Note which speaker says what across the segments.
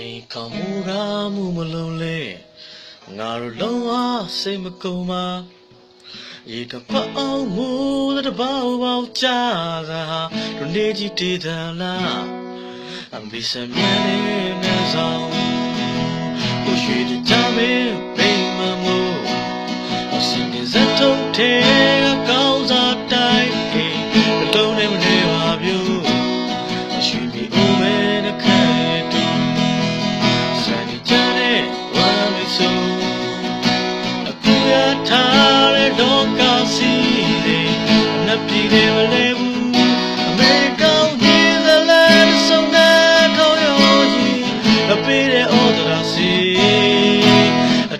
Speaker 1: အိမ်ခေါမူကားမှုမလုံးလဲငါတို့လုံးဝစိတ်မကုန်ပါရေကပအောင်မူတဲ့ဘောက်ဘောက်ကြာသာဒုနေကြီးတည်တလားအမီစမြဲနေဆောင်ကိုရွှေကြမင်းပိမ်မမို့အစင်းစက်ထုံးတဲ့ကောင်းစား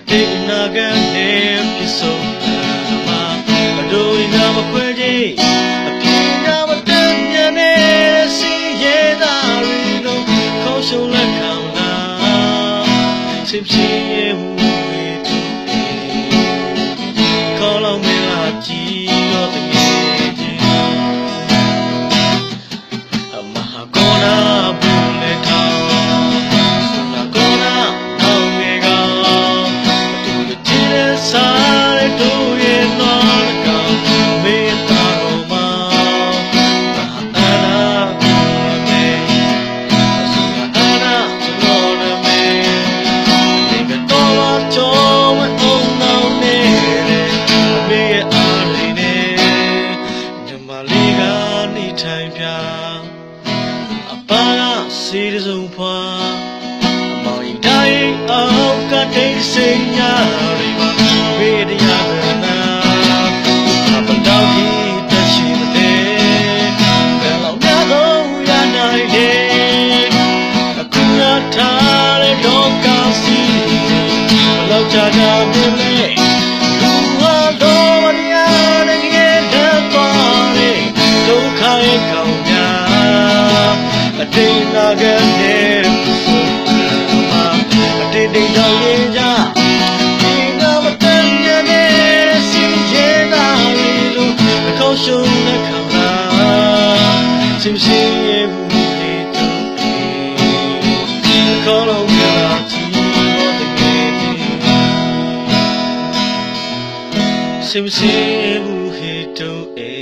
Speaker 1: အတိ စီရစုံဖွာအမောင်ရင်တိုင်းအောက်ကတိတ်စိတ်ညာရီပါဘေးတရားကနာအပတောက်ကြီးတရှိမတဲ့ဘယ်လောက်များတော့ရနိုင်လေအခုရထားတဲ့တော့ကစီဘလောက်ကြာကြာမလဲလူ တိတ်နာကနေမှာအတိတ်တိတ်တော်ရင်ကြဒီနာမတန်ရနေစီရဲ့လာရီလို့အကောရှုံးတဲ့ခါလာစင်စီရဲ့ဘူးဒီတူခေါ်လို့မလာချီတော့တကယ်စင်စီရဲ့ဘူးဟေတူအေ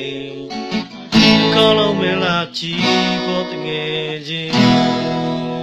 Speaker 1: ခေါ်လို့မလာ ကြည့်ဖို့တငယ်ချင်း